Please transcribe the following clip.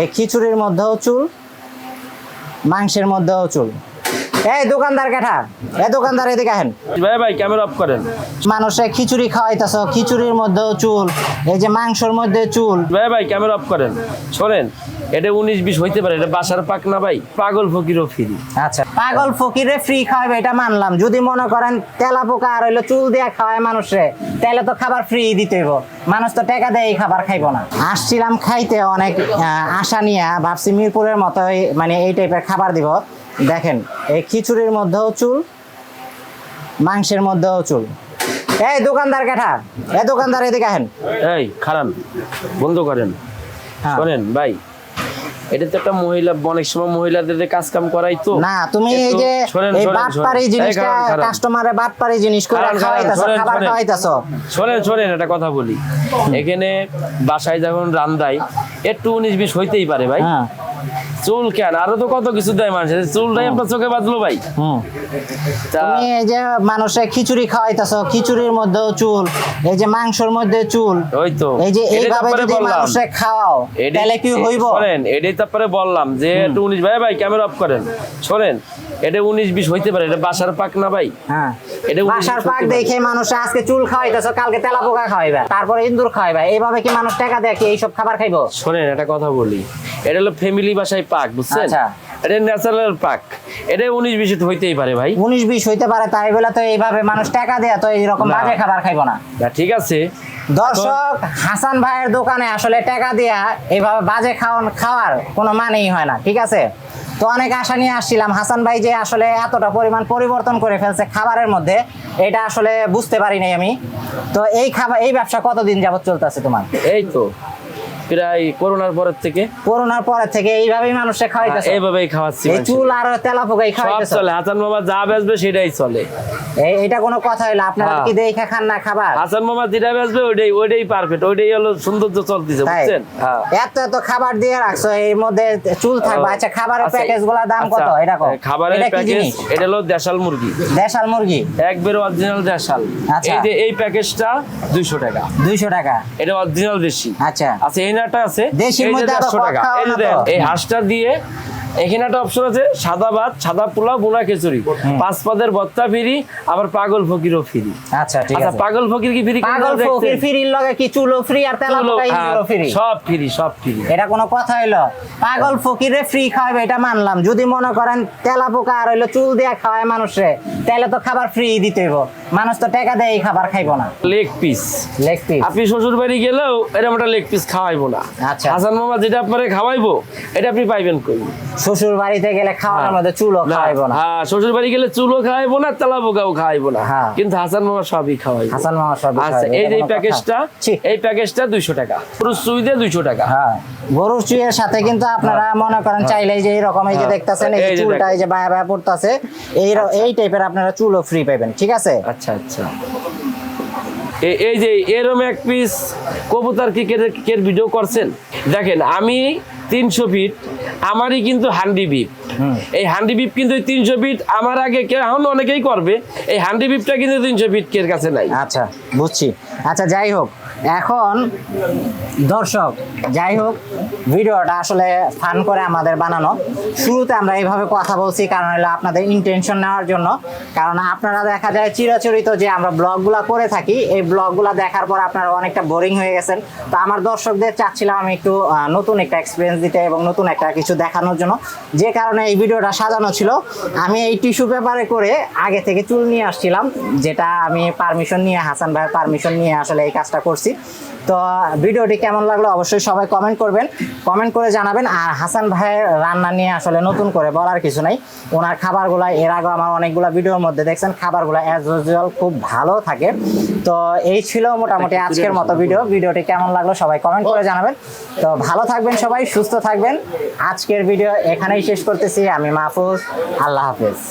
এই খিচুড়ির মধ্যেও চুল মাংসের মধ্যেও চুল। এই দোকানদার কাঠা এই দোকানদার এদিকে আহেন। ভাই ভাই ক্যামেরা অফ করেন। মানুষে খিচুড়ি খাওয়াইতেছ খিচুড়ির মধ্যেও চুল এই যে মাংসর মধ্যে চুল। ভাই ভাই ক্যামেরা অফ করেন। শোনেন এটা উনিশ বিশ হইতে পারে এটা বাসার পাক না ভাই। পাগল ফকিরও ফ্রি আচ্ছা পাগল ফকিরে ফ্রি খাওয়াবে এটা মানলাম। যদি মনে করেন তেলা পোকা আর হইল চুল দিয়ে খাওয়ায় মানুষে তাহলে তো খাবার ফ্রি দিতে হইব। মানুষ তো টাকা দিয়ে এই খাবার খাইবো না। আসছিলাম খাইতে অনেক আশা নিয়ে ভাবছি মিরপুরের মতো মানে এই টাইপের খাবার দিব। দেখেন এই খিচুড়ির মধ্যেও চুল মাংসের মধ্যেও চুল। এই দোকানদার কাঠা এই দোকানদার এদিকে আহেন। এই খারান বন্ধ করেন। হ্যাঁ। শোনেন ভাই এটা তো একটা মহিলা অনেক সময় মহিলাদের কাজ কাম করাই তো। না তুমি এই যে এই বাটপারি জিনিসটা। কাস্টমারে বাটপারি জিনিস করে খাওয়াইতাছো খাবার খাওয়াইতাছো। শোনেন শোনেন একটা কথা বলি। এখানে বাসায় যখন রান্দাই একটু উনিশ বিশ হইতেই পারে ভাই। হ্যাঁ। চুল কেন? আরও তো কত কিছু দেয় মানুষ চুলটাই আপনার চোখে বাঁধলো ভাই। তুমি এই যে মানুষে খিচুড়ি খাওয়াইতাছো খিচুড়ির মধ্যেও চুল এই যে মাংসর মধ্যে চুল ওই তো। এই যে এইভাবে তারপরে যদি মানুষে খাওয়াও তাহলে কি হইব? শোনেন এটাই তারপরে বললাম যে একটু উনিশ ভাই ভাই ক্যামেরা অফ করেন। শোনেন এটা উনিশ বিশ হইতে পারে এটা বাসার পাক না ভাই? হ্যাঁ। এটা বাসার পাক দেখে মানুষ আজকে চুল খাওয়াইতেছো কালকে তেলা পোকা খাওয়াইবে তারপরে ইন্দুর খাওয়াইবে এইভাবে কি মানুষ টাকা দেয় কি এইসব খাবার খাইবো? শোনেন একটা কথা বলি। এটা হলো ফ্যামিলি বাসায় পাক বুঝছেন? আচ্ছা। এটা ন্যাচারাল পাক। এটা উনিশ বিশ হইতেই পারে ভাই। উনিশ বিশ হইতে পারে তাই বলে তো এইভাবে মানুষ টাকা দেয় তো এইরকম। বাজে খাবার খাইবো না। না, ঠিক আছে। দর্শক হাসান ভাইয়ের দোকানে আসলে টাকা দিয়া এইভাবে বাজে খাওয়ান খাওয়ার কোনো মানেই হয় না ঠিক আছে? তো অনেক আশা নিয়ে আসছিলাম। হাসান ভাই যে আসলে এতটা পরিমাণ পরিবর্তন করে ফেলছে খাবারের মধ্যে এটা আসলে বুঝতে পারি নাই আমি। তো এই খাবার এই ব্যবসা কতদিন যাবত চলতেছে তোমার? এই তো। প্রায় করোনার পরের থেকে? করোনার পরে থেকে এইভাবেই মানুষে খাওয়াইতেছে। এইভাবেই খাওয়াচ্ছি এই চুল আর তেলা পোকাই খাওয়াইতেছে। চলে হাসান মামা যা বেচবে সেটাই চলে। এইটা কোনো কথা হইল আপনারা হ্যাঁ। কি দেখে খান না খাবার? হাসান মামা যেটা বেচবে ওইটাই ওইটাই পারফেক্ট ওইটাই হলো সৌন্দর্য চলতেছে বুঝছেন? হ্যাঁ। এত এত খাবার দিয়ে রাখছো এর মধ্যে চুল থাকবে। আচ্ছা খাবারের আচ্ছা, প্যাকেজগুলার দাম কত? আচ্ছা, এটা কত খাবারের এটা প্যাকেজ এটা হলো দেশাল মুরগি। দেশাল মুরগি? একবারে অরিজিনাল দেশাল। আচ্ছা। এই যে এই প্যাকেজটা দুইশো টাকা। দুইশো টাকা। এটা অরিজিনাল দেশি। আচ্ছা। আচ্ছা এই আছে দেশির মধ্যে আবার 150 টাকা। খাওয়া এই যে এই হাঁসটা দিয়ে এখানে একটা অপশন আছে সাদা ভাত সাদা পোলাও বোনা খিচুড়ি। পাঁচ পদের ভত্তা ফ্রি আবার পাগল ফকিরও ফ্রি। আচ্ছা ঠিক আচ্ছা আছে। পাগল ফকির কি ফ্রি পাগল ফকির ফ্রির লগে কি চুলো ফ্রি আর তেলা পোকা ফ্রি? হ্যাঁ, সব ফ্রি সব ফ্রি। এটা কোনো কথা হইল? পাগল ফকিরে ফ্রি খাওয়াবে এটা মানলাম। যদি মনে করেন তেলা পোকা আর হইল চুল দিয়ে খাওয়ায় মানুষে তাহলে তো খাবার ফ্রি দিতে হইব। মানুষ তো টাকা দিয়ে এই খাবার খাইবো না। লেগ পিস লেগ পিস আপনি শ্বশুর বাড়ি গেলেও এরকম একটা লেগ পিস খাওয়াইবো না। আচ্ছা। হাসান মামা যেটা আপনারে খাওয়াইবো এটা আপনি পাইবেন কই? শ্বশুর বাড়িতে গেলে খাওয়ানোর মধ্যে চুলও খাওয়াইবো না। হ্যাঁ শ্বশুর বাড়ি গেলে চুলও খাওয়াইবো না তেলা বোকাও খাওয়াইবো না। হ্যাঁ। কিন্তু হাসান মামা সবই খাওয়াইবো। হাসান মামা সব আচ্ছা এই যে প্যাকেজটা এই প্যাকেজটা দুইশো টাকা। পুরো সুই দিয়ে দুইশো টাকা। হ্যাঁ গরুর চুইয়ের সাথে কিন্তু আপনারা মনে করেন চাইলে যে এরকম এই যে হ্যাঁ। দেখতাছেন এই চুলটা এই যে বায়া বায়া পড়তাছে এই এই টাইপের আপনারা চুলও ফ্রি পাবেন ঠিক আছে? আচ্ছা আচ্ছা। এই যে এরম এক পিস কবুতর ক্রিকেটের ক্রিকেট ভিডিও করছেন দেখেন আমি তিনশো ফিট আমারই কিন্তু হান্ডি বিপ এই হান্ডি বিপ কিন্তু তিনশো ফিট আমার আগে এখন অনেকেই করবে এই হান্ডি বিপটা কিন্তু তিনশো ফিট কের কাছে নাই। আচ্ছা বুঝছি। আচ্ছা যাই হোক এখন দর্শক, যাই হোক, ভিডিওটা আসলে ফান করে আমাদের বানানো। শুরুতে আমরা এইভাবে কথা বলছি, কারণ হলো আপনাদের ইন্টেনশন নেওয়ার জন্য। কারণ আপনারা দেখা যায় চিরাচরিত যে আমরা ব্লগগুলো করে থাকি, এই ব্লগগুলো দেখার পর আপনারা অনেকটা বোরিং হয়ে গেছেন। তো আমার দর্শকদের চাচ্ছিলাম আমি একটু নতুন একটা এক্সপিরিয়েন্স দিতে এবং নতুন একটা কিছু দেখানোর জন্য। যে কারণে এই ভিডিওটা সাজানো ছিল। আমি এই টিস্যু পেপারে করে আগে থেকে চুল নিয়ে আসছিলাম, যেটা আমি পারমিশন নিয়ে, হাসান ভাইয়ের পারমিশন নিয়ে আসলে এই কাজটা করছি। তো ভিডিওটি কেমন লাগল অবশ্যই সবাই কমেন্ট করবেন। কমেন্ট করে জানাবেন। আর হাসান ভাইয়ের রান্না নিয়ে আসলে নতুন করে বলার কিছু নাই। ওনার খাবারগুলো এর আগে আমার অনেকগুলো ভিডিওর মধ্যে দেখছেন খাবারগুলো অ্যাজ ইউজুয়াল খুব ভালো থাকে। তো এই ছিল মোটামুটি আজকের মতো ভিডিও ভিডিওটি কেমন লাগল সবাই কমেন্ট করে জানাবেন। তো ভালো থাকবেন সবাই সুস্থ থাকবেন। আজকের ভিডিও এখানেই শেষ করতেছি। আমি মাহফুজ আল্লাহ হাফেজ।